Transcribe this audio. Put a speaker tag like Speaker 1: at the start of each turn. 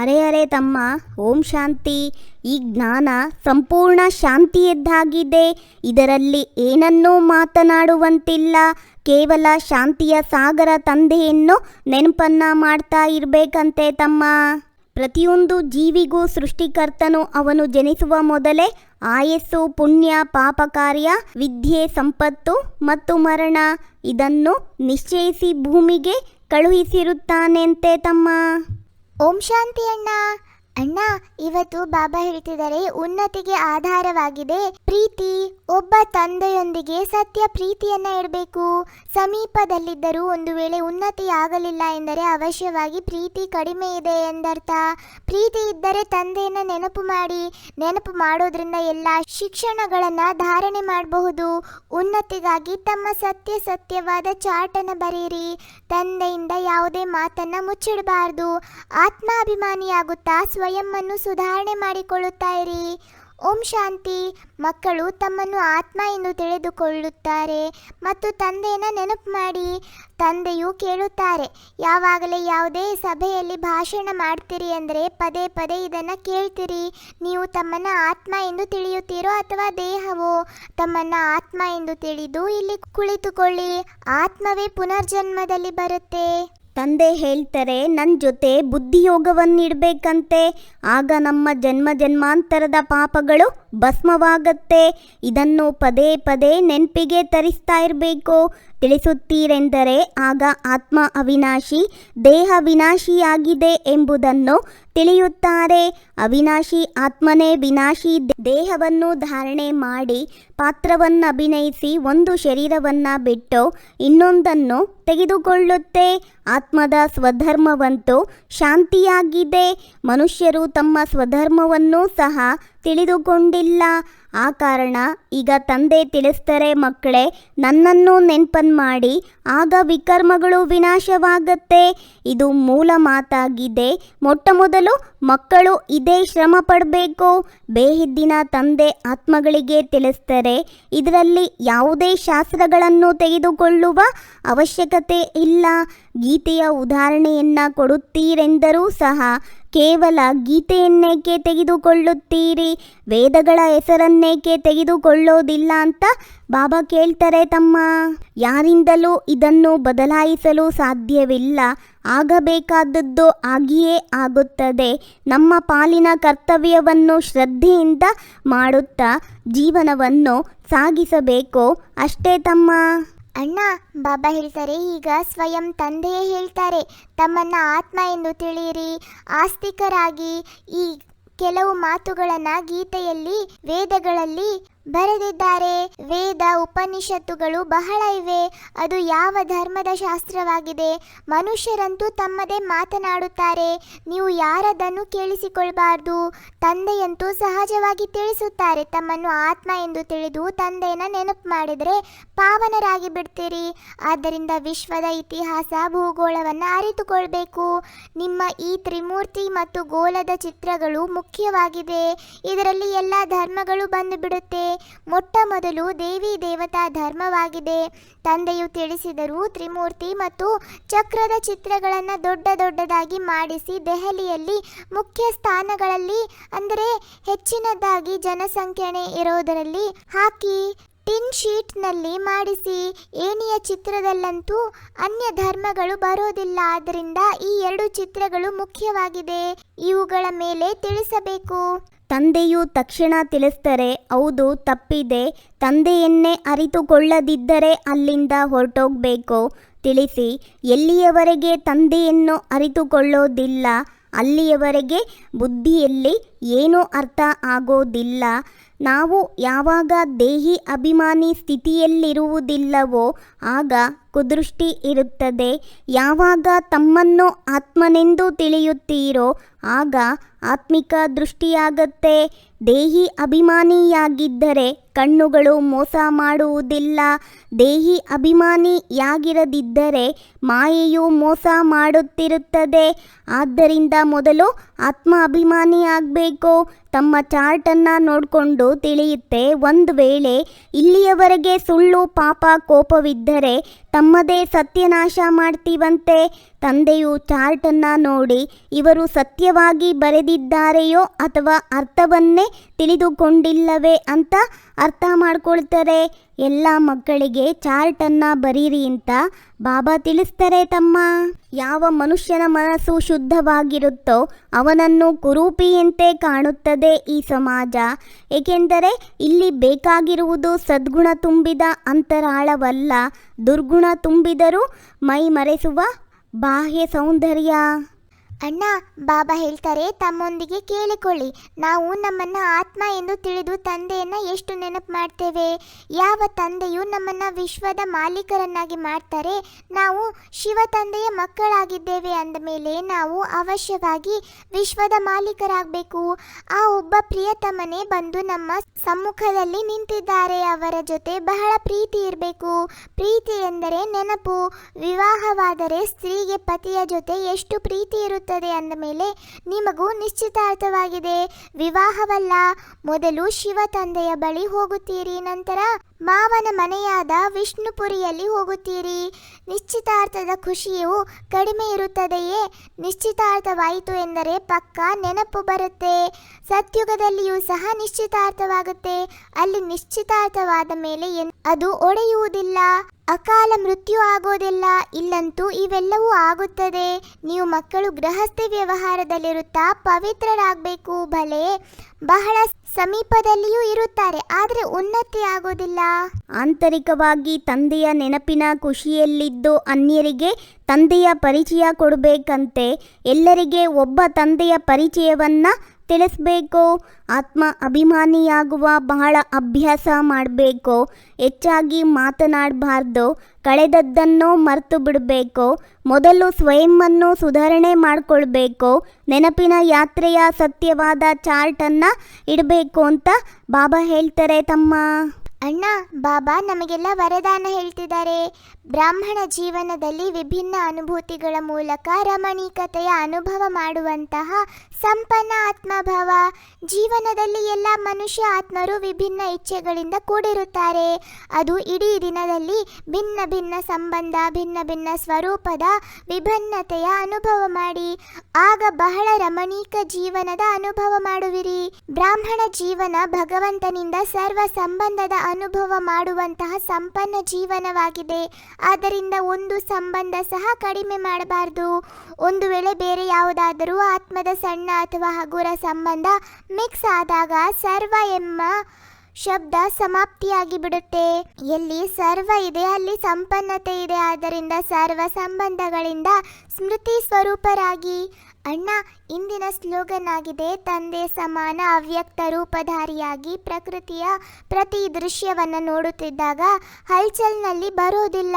Speaker 1: ಅರೆ ಅರೆ ತಮ್ಮ, ಓಂ ಶಾಂತಿ. ಈ ಜ್ಞಾನ ಸಂಪೂರ್ಣ ಶಾಂತಿಯದ್ದಾಗಿದೆ. ಇದರಲ್ಲಿ ಏನನ್ನೂ ಮಾತನಾಡುವಂತಿಲ್ಲ. ಕೇವಲ ಶಾಂತಿಯ ಸಾಗರ ತಂದೆಯನ್ನು ನೆನಪನ್ನ ಮಾಡ್ತಾ ಇರಬೇಕಂತೆ ತಮ್ಮ. ಪ್ರತಿಯೊಂದು ಜೀವಿಗೂ ಸೃಷ್ಟಿಕರ್ತನು ಅವನು ಜನಿಸುವ ಮೊದಲೇ ಆಯಸ್ಸು, ಪುಣ್ಯ, ಪಾಪ ಕಾರ್ಯ, ವಿದ್ಯೆ, ಸಂಪತ್ತು ಮತ್ತು ಮರಣ ಇದನ್ನು ನಿಶ್ಚಯಿಸಿ ಭೂಮಿಗೆ ಕಳುಹಿಸಿರುತ್ತಾನೆಂತೆ ತಮ್ಮ.
Speaker 2: ಓಂ ಶಾಂತಿ ಅಣ್ಣ ಅಣ್ಣ, ಇವತ್ತು ಬಾಬಾ ಹೇಳ್ತಿದ್ದಾರೆ, ಉನ್ನತಿಗೆ ಆಧಾರವಾಗಿದೆ. ಪ್ರೀತಿ, ಒಬ್ಬ ತಂದೆಯೊಂದಿಗೆ ಸತ್ಯ ಪ್ರೀತಿಯನ್ನ ಇಡಬೇಕು ಸಮೀಪದಲ್ಲಿದ್ದರೂ ಒಂದು ವೇಳೆ ಉನ್ನತಿ ಆಗಲಿಲ್ಲ ಎಂದರೆ ಅವಶ್ಯವಾಗಿ ಪ್ರೀತಿ ಕಡಿಮೆ ಇದೆ ಎಂದರ್ಥ. ಪ್ರೀತಿ ಇದ್ದರೆ ತಂದೆಯನ್ನ ನೆನಪು ಮಾಡಿ, ನೆನಪು ಮಾಡೋದ್ರಿಂದ ಎಲ್ಲ ಶಿಕ್ಷಣಗಳನ್ನ ಧಾರಣೆ ಮಾಡಬಹುದು. ಉನ್ನತಿಗಾಗಿ ತಮ್ಮ ಸತ್ಯ ಸತ್ಯವಾದ ಚಾಟನ ಬರೆಯಿರಿ. ತಂದೆಯಿಂದ ಯಾವುದೇ ಮಾತನ್ನ ಮುಚ್ಚಿಡಬಾರದು. ಆತ್ಮಾಭಿಮಾನಿಯಾಗುತ್ತಾ ಸ್ವಯಂವನ್ನು ಸುಧಾರಣೆ ಮಾಡಿಕೊಳ್ಳುತ್ತಾ ಇರಿ ಓಂ ಶಾಂತಿ. ಮಕ್ಕಳು ತಮ್ಮನ್ನು ಆತ್ಮ ಎಂದು ತಿಳಿದುಕೊಳ್ಳುತ್ತಾರೆ ಮತ್ತು ತಂದೆಯನ್ನು ನೆನಪು ಮಾಡಿ. ತಂದೆಯು ಕೇಳುತ್ತಾರೆ, ಯಾವಾಗಲೇ ಯಾವುದೇ ಸಭೆಯಲ್ಲಿ ಭಾಷಣ ಮಾಡ್ತೀರಿ ಅಂದರೆ ಪದೇ ಪದೇ ಇದನ್ನು ಕೇಳ್ತೀರಿ. ನೀವು ತಮ್ಮನ್ನು ಆತ್ಮ ಎಂದು ತಿಳಿಯುತ್ತೀರೋ ಅಥವಾ ದೇಹವೋ, ತಮ್ಮನ್ನು ಆತ್ಮ ಎಂದು ತಿಳಿದು ಇಲ್ಲಿ ಕುಳಿತುಕೊಳ್ಳಿ. ಆತ್ಮವೇ ಪುನರ್ಜನ್ಮದಲ್ಲಿ ಬರುತ್ತೆ.
Speaker 1: ತಂದೆ ಹೇಳ್ತಾರೆ ನನ್ನ ಜೊತೆ ಬುದ್ಧಿಯೋಗವನ್ನಿಡಬೇಕಂತೆ. ಆಗ ನಮ್ಮ ಜನ್ಮ ಜನ್ಮಾಂತರದ ಪಾಪಗಳು ಭಸ್ಮವಾಗತ್ತೆ. ಇದನ್ನು ಪದೇ ಪದೇ ನೆನಪಿಗೆ ತರಿಸ್ತಾ ಇರಬೇಕು. ತಿಳಿಸುತ್ತೀರೆಂದರೆ ಆಗ ಆತ್ಮ ಅವಿನಾಶಿ, ದೇಹ ವಿನಾಶಿಯಾಗಿದೆ ಎಂಬುದನ್ನು ತಿಳಿಯುತ್ತಾರೆ. ಅವಿನಾಶಿ ಆತ್ಮನೇ ವಿನಾಶಿ, ದೇಹವನ್ನು ಧಾರಣೆ ಮಾಡಿ ಪಾತ್ರವನ್ನು ಅಭಿನಯಿಸಿ ಒಂದು ಶರೀರವನ್ನು ಬಿಟ್ಟು ಇನ್ನೊಂದನ್ನು ತೆಗೆದುಕೊಳ್ಳುತ್ತೆ. ಆತ್ಮದ ಸ್ವಧರ್ಮವಂತೂ ಶಾಂತಿಯಾಗಿದೆ. ಮನುಷ್ಯರು ತಮ್ಮ ಸ್ವಧರ್ಮವನ್ನು ಸಹ ತಿಳಿದುಕೊಂಡಿಲ್ಲ. ಆ ಕಾರಣ ಈಗ ತಂದೆ ತಿಳಿಸ್ತಾರೆ, ಮಕ್ಕಳೇ, ನನ್ನನ್ನು ನೆನ್ಪನ್ ಮಾಡಿ, ಆಗ ವಿಕರ್ಮಗಳು ವಿನಾಶವಾಗತ್ತೆ. ಇದು ಮೂಲ ಮಾತಾಗಿದೆ. ಮೊಟ್ಟ ಮೊದಲು ಮಕ್ಕಳು ಇದೇ ಶ್ರಮ ಪಡಬೇಕು. ಬೇಹಿದ್ದಿನ ತಂದೆ ಆತ್ಮಗಳಿಗೆ ತಿಳಿಸ್ತಾರೆ, ಇದರಲ್ಲಿ ಯಾವುದೇ ಶಾಸ್ತ್ರಗಳನ್ನು ತೆಗೆದುಕೊಳ್ಳುವ ಅವಶ್ಯಕತೆ ಇಲ್ಲ. ಗೀತೆಯ ಉದಾಹರಣೆಯನ್ನ ಕೊಡುತ್ತೀರೆಂದರೂ ಸಹ ಕೇವಲ ಗೀತೆಯನ್ನೇಕೆ ತೆಗೆದುಕೊಳ್ಳುತ್ತೀರಿ? ವೇದಗಳ ಹೆಸರನ್ನೇಕೆ ತೆಗೆದುಕೊಳ್ಳೋದಿಲ್ಲ ಅಂತ ಬಾಬಾ ಕೇಳ್ತಾರೆ, ತಮ್ಮ. ಯಾರಿಂದಲೂ ಇದನ್ನು ಬದಲಾಯಿಸಲು ಸಾಧ್ಯವಿಲ್ಲ. ಆಗಬೇಕಾದದ್ದು ಆಗಿಯೇ ಆಗುತ್ತದೆ. ನಮ್ಮ ಪಾಲಿನ ಕರ್ತವ್ಯವನ್ನು ಶ್ರದ್ಧೆಯಿಂದ ಮಾಡುತ್ತಾ ಜೀವನವನ್ನು ಸಾಗಿಸಬೇಕು. ಅಷ್ಟೇ, ತಮ್ಮ.
Speaker 2: ಅಣ್ಣ, ಬಾಬಾ ಹೇಳ್ತಾರೆ, ಈಗ ಸ್ವಯಂ ತಂದೆಯೇ ಹೇಳ್ತಾರೆ, ತಮ್ಮನ್ನ ಆತ್ಮ ಎಂದು ತಿಳಿಯಿರಿ. ಆಸ್ತಿಕರಾಗಿ ಈ ಕೆಲವು ಮಾತುಗಳನ್ನು ಗೀತೆಯಲ್ಲಿ ವೇದಗಳಲ್ಲಿ ಬರೆದಿದ್ದಾರೆ. ವೇದ ಉಪನಿಷತ್ತುಗಳು ಬಹಳ ಇವೆ. ಅದು ಯಾವ ಧರ್ಮದ ಶಾಸ್ತ್ರವಾಗಿದೆ? ಮನುಷ್ಯರಂತೂ ತಮ್ಮದೇ ಮಾತನಾಡುತ್ತಾರೆ. ನೀವು ಯಾರದನ್ನು ಕೇಳಿಸಿಕೊಳ್ಬಾರ್ದು? ತಂದೆಯಂತೂ ಸಹಜವಾಗಿ ತಿಳಿಸುತ್ತಾರೆ. ತಮ್ಮನ್ನು ಆತ್ಮ ಎಂದು ತಿಳಿದು ತಂದೆಯನ್ನ ನೆನಪು ಮಾಡಿದರೆ ಪಾವನರಾಗಿ ಬಿಡ್ತೀರಿ ಆದ್ದರಿಂದ ವಿಶ್ವದ ಇತಿಹಾಸ, ಭೂಗೋಳವನ್ನು ಅರಿತುಕೊಳ್ಬೇಕು. ನಿಮ್ಮ ಈ ತ್ರಿಮೂರ್ತಿ ಮತ್ತು ಗೋಲದ ಚಿತ್ರಗಳು ಮುಖ್ಯವಾಗಿದೆ ಇದರಲ್ಲಿ ಎಲ್ಲ ಧರ್ಮಗಳು ಬಂದು ಬಿಡುತ್ತೆ ಮೊಟ್ಟ ಮೊದಲು ದೇವಿ ದೇವತಾ ಧರ್ಮವಾಗಿದೆ. ತಂದೆಯು ತಿಳಿಸಿದರು ತ್ರಿಮೂರ್ತಿ ಮತ್ತು ಚಕ್ರದ ಚಿತ್ರಗಳನ್ನು ದೊಡ್ಡ ದೊಡ್ಡದಾಗಿ ಮಾಡಿಸಿ ದೆಹಲಿಯಲ್ಲಿ ಮುಖ್ಯ ಸ್ಥಾನಗಳಲ್ಲಿ, ಅಂದರೆ ಹೆಚ್ಚಿನದಾಗಿ ಜನಸಂಖ್ಯೆ ಇರೋದರಲ್ಲಿ ಹಾಕಿ ಟಿನ್ ಶೀಟ್ನಲ್ಲಿ ಮಾಡಿಸಿ. ಏನಿಯ ಚಿತ್ರದಲ್ಲಂತೂ ಅನ್ಯ ಧರ್ಮಗಳು ಬರೋದಿಲ್ಲ. ಆದ್ದರಿಂದ ಈ ಎರಡು ಚಿತ್ರಗಳು ಮುಖ್ಯವಾಗಿದೆ. ಇವುಗಳ ಮೇಲೆ ತಿಳಿಸಬೇಕು.
Speaker 1: ತಂದೆಯು ತಕ್ಷಣ ತಿಳಿಸ್ತಾರೆ, ಹೌದು, ತಪ್ಪಿದೆ. ತಂದೆಯನ್ನೇ ಅರಿತುಕೊಳ್ಳದಿದ್ದರೆ ಅಲ್ಲಿಂದ ಹೊರಟೋಗ್ಬೇಕು. ತಿಳಿಸಿ, ಎಲ್ಲಿಯವರೆಗೆ ತಂದೆಯನ್ನು ಅರಿತುಕೊಳ್ಳೋದಿಲ್ಲ? ಅಲ್ಲಿಯವರೆಗೆ ಬುದ್ಧಿಯಲ್ಲಿ ಏನೂ ಅರ್ಥ ಆಗೋದಿಲ್ಲ. ನಾವು ಯಾವಾಗ ದೇಹಿ ಅಭಿಮಾನಿ ಸ್ಥಿತಿಯಲ್ಲಿರುವುದಿಲ್ಲವೋ ಆಗ ಕುದೃಷ್ಟಿ ಇರುತ್ತದೆ. ಯಾವಾಗ ತಮ್ಮನ್ನು ಆತ್ಮನೆಂದು ತಿಳಿಯುತ್ತೀರೋ ಆಗ ಆತ್ಮಿಕ ದೃಷ್ಟಿಯಾಗತ್ತೆ. ದೇಹಿ ಅಭಿಮಾನಿಯಾಗಿದ್ದರೆ ಕಣ್ಣುಗಳು ಮೋಸ ಮಾಡುವುದಿಲ್ಲ. ದೇಹಿ ಅಭಿಮಾನಿಯಾಗಿರದಿದ್ದರೆ ಮಾಯೆಯು ಮೋಸ ಮಾಡುತ್ತಿರುತ್ತದೆ. ಆದ್ದರಿಂದ ಮೊದಲು ಆತ್ಮ ಅಭಿಮಾನಿ Cô ತಮ್ಮ ಚಾರ್ಟನ್ನು ನೋಡಿಕೊಂಡು ತಿಳಿಯುತ್ತೆ. ಒಂದು ವೇಳೆ ಇಲ್ಲಿಯವರೆಗೆ ಸುಳ್ಳು, ಪಾಪ, ಕೋಪವಿದ್ದರೆ ತಮ್ಮದೇ ಸತ್ಯನಾಶ ಮಾಡ್ತೀವಂತೆ? ತಂದೆಯು ಚಾರ್ಟನ್ನು ನೋಡಿ ಇವರು ಸತ್ಯವಾಗಿ ಬರೆದಿದ್ದಾರೆಯೋ ಅಥವಾ ಅರ್ಥವನ್ನೇ ತಿಳಿದುಕೊಂಡಿಲ್ಲವೇ ಅಂತ ಅರ್ಥ ಮಾಡ್ಕೊಳ್ತಾರೆ. ಎಲ್ಲ ಮಕ್ಕಳಿಗೆ ಚಾರ್ಟನ್ನು ಬರೀರಿ ಅಂತ ಬಾಬಾ ತಿಳಿಸ್ತಾರೆ ತಮ್ಮ. ಯಾವ ಮನುಷ್ಯನ ಮನಸ್ಸು ಶುದ್ಧವಾಗಿರುತ್ತೋ ಅವನನ್ನು ಕುರೂಪಿಯಂತೆ ಕಾಣುತ್ತದೆ. ಈ ಸಮಾಜ. ಏಕೆಂದರೆ ಇಲ್ಲಿ ಬೇಕಾಗಿರುವುದು ಸದ್ಗುಣ ತುಂಬಿದ ಅಂತರಾಳವಲ್ಲ. ದುರ್ಗುಣ ತುಂಬಿದರೂ ಮೈ ಮರೆಸುವ ಬಾಹ್ಯ ಸೌಂದರ್ಯ.
Speaker 2: ಅಣ್ಣ, ಬಾಬಾ ಹೇಳ್ತಾರೆ, ತಮ್ಮೊಂದಿಗೆ ಕೇಳಿಕೊಳ್ಳಿ. ನಾವು ನಮ್ಮನ್ನ ಆತ್ಮ ಎಂದು ತಿಳಿದು ತಂದೆಯನ್ನ ಎಷ್ಟು ನೆನಪು ಮಾಡ್ತೇವೆ? ಯಾವ ತಂದೆಯು ನಮ್ಮನ್ನ ವಿಶ್ವದ ಮಾಲೀಕರನ್ನಾಗಿ ಮಾಡ್ತಾರೆ? ನಾವು ಶಿವ ತಂದೆಯ ಮಕ್ಕಳಾಗಿದ್ದೇವೆ ಅಂದ ಮೇಲೆ ನಾವು ಅವಶ್ಯವಾಗಿ ವಿಶ್ವದ ಮಾಲೀಕರಾಗಬೇಕು. ಆ ಒಬ್ಬ ಪ್ರಿಯತಮನೇ ಬಂದು ನಮ್ಮ ಸಮ್ಮುಖದಲ್ಲಿ ನಿಂತಿದ್ದಾರೆ. ಅವರ ಜೊತೆ ಬಹಳ ಪ್ರೀತಿ ಇರಬೇಕು. ಪ್ರೀತಿ ಎಂದರೆ ನೆನಪು. ವಿವಾಹವಾದರೆ ಸ್ತ್ರೀಗೆ ಪತಿಯ ಜೊತೆ ಎಷ್ಟು ಪ್ರೀತಿ ಇರುತ್ತದೆ ಅಂದ ಮೇಲೆ ನಿಮಗೂ ನಿಶ್ಚಿತಾರ್ಥವಾಗಿದೆ. ವಿವಾಹವಲ್ಲ, ಮೊದಲು ಶಿವ ತಂದೆಯ ಬಳಿ ಹೋಗುತ್ತೀರಿ, ನಂತರ ಮಾವನ ಮನೆಯಾದ ವಿಷ್ಣುಪುರಿಯಲ್ಲಿ ಹೋಗುತ್ತೀರಿ. ನಿಶ್ಚಿತಾರ್ಥದ ಖುಷಿಯು ಕಡಿಮೆ ಇರುತ್ತದೆಯೇ? ನಿಶ್ಚಿತಾರ್ಥವಾಯಿತು ಎಂದರೆ ಪಕ್ಕ ನೆನಪು ಬರುತ್ತೆ. ಸತ್ಯುಗದಲ್ಲಿಯೂ ಸಹ ನಿಶ್ಚಿತಾರ್ಥವಾಗುತ್ತೆ. ಅಲ್ಲಿ ನಿಶ್ಚಿತಾರ್ಥವಾದ ಮೇಲೆ ಅದು ಒಡೆಯುವುದಿಲ್ಲ. ಅಕಾಲ ಮೃತ್ಯು ಆಗೋದಿಲ್ಲ ಇಲ್ಲಂತೂ ಇವೆಲ್ಲವೂ ಆಗುತ್ತದೆ. ನೀವು ಮಕ್ಕಳು ಗೃಹಸ್ಥಿ ವ್ಯವಹಾರದಲ್ಲಿರುತ್ತಾ ಪವಿತ್ರರಾಗಬೇಕು ಭಲೆ ಬಹಳ ಸಮೀಪದಲ್ಲಿಯೂ ಇರುತ್ತಾರೆ, ಆದರೆ ಉನ್ನತಿ ಆಗೋದಿಲ್ಲ.
Speaker 1: ಆಂತರಿಕವಾಗಿ ತಂದೆಯ ನೆನಪಿನ ಖುಷಿಯಲ್ಲಿದ್ದು ಅನ್ಯರಿಗೆ ತಂದೆಯ ಪರಿಚಯ ಕೊಡಬೇಕಂತೆ. ಎಲ್ಲರಿಗೆ ಒಬ್ಬ ತಂದೆಯ ಪರಿಚಯವನ್ನ ತಿಳಿಸ್ಬೇಕು, ಆತ್ಮ ಅಭಿಮಾನಿಯಾಗುವ ಬಹಳ ಅಭ್ಯಾಸ ಮಾಡಬೇಕು, ಹೆಚ್ಚಾಗಿ ಮಾತನಾಡಬಾರ್ದು, ಕಳೆದದ್ದನ್ನು ಮರೆತು ಬಿಡಬೇಕು, ಮೊದಲು ಸ್ವಯಂವನ್ನು ಸುಧಾರಣೆ ಮಾಡಿಕೊಳ್ಬೇಕು, ನೆನಪಿನ ಯಾತ್ರೆಯ ಸತ್ಯವಾದ ಚಾರ್ಟನ್ನು ಇಡಬೇಕು ಅಂತ ಬಾಬಾ ಹೇಳ್ತಾರೆ ತಮ್ಮ.
Speaker 2: ಅಣ್ಣ, ಬಾಬಾ ನಮಗೆಲ್ಲ ವರದಾನ ಹೇಳ್ತಿದ್ದಾರೆ. ಬ್ರಾಹ್ಮಣ ಜೀವನದಲ್ಲಿ ವಿಭಿನ್ನ ಅನುಭೂತಿಗಳ ಮೂಲಕ ರಮಣೀಕತೆಯ ಅನುಭವ ಮಾಡುವಂತಹ ಸಂಪನ್ನ ಆತ್ಮಭಾವ. ಜೀವನದಲ್ಲಿ ಎಲ್ಲ ಮನುಷ್ಯ ಆತ್ಮರು ವಿಭಿನ್ನ ಇಚ್ಛೆಗಳಿಂದ ಕೂಡಿರುತ್ತಾರೆ. ಅದು ಇಡೀ ದಿನದಲ್ಲಿ ಭಿನ್ನ ಭಿನ್ನ ಸಂಬಂಧ, ಭಿನ್ನ ಭಿನ್ನ ಸ್ವರೂಪದ ವಿಭಿನ್ನತೆಯ ಅನುಭವ ಮಾಡಿ. ಆಗ ಬಹಳ ರಮಣೀಕ ಜೀವನದ ಅನುಭವ ಮಾಡುವಿರಿ. ಬ್ರಾಹ್ಮಣ ಜೀವನ ಭಗವಂತನಿಂದ ಸರ್ವ ಸಂಬಂಧದ ಅನುಭವ ಮಾಡುವಂತಹ ಸಂಪನ್ನ ಜೀವನವಾಗಿದೆ. ಆದ್ದರಿಂದ ಒಂದು ಸಂಬಂಧ ಸಹ ಕಡಿಮೆ ಮಾಡಬಾರದು. ಒಂದು ವೇಳೆ ಬೇರೆ ಯಾವುದಾದರೂ ಆತ್ಮದ ಸಣ್ಣ ಅಥವಾ ಹಗುರ ಸಂಬಂಧ ಮಿಕ್ಸ್ ಆದಾಗ ಸರ್ವ ಎಂಬ ಶಬ್ದ ಸಮಾಪ್ತಿಯಾಗಿ ಬಿಡುತ್ತೆ. ಎಲ್ಲಿ ಸರ್ವ ಇದೆ, ಅಲ್ಲಿ ಸಂಪನ್ನತೆ ಇದೆ. ಆದ್ದರಿಂದ ಸರ್ವ ಸಂಬಂಧಗಳಿಂದ ಸ್ಮೃತಿ ಸ್ವರೂಪರಾಗಿ ಅಣ್ಣ ಇಂದಿನ ಸ್ಲೋಗನ್ ಆಗಿದೆ ತಂದೆ ಸಮಾನ ಅವ್ಯಕ್ತ ರೂಪಧಾರಿಯಾಗಿ ಪ್ರಕೃತಿಯ ಪ್ರತಿ ದೃಶ್ಯವನ್ನು ನೋಡುತ್ತಿದ್ದಾಗ ಹಲ್ಚಲ್ನಲ್ಲಿ ಬರೋದಿಲ್ಲ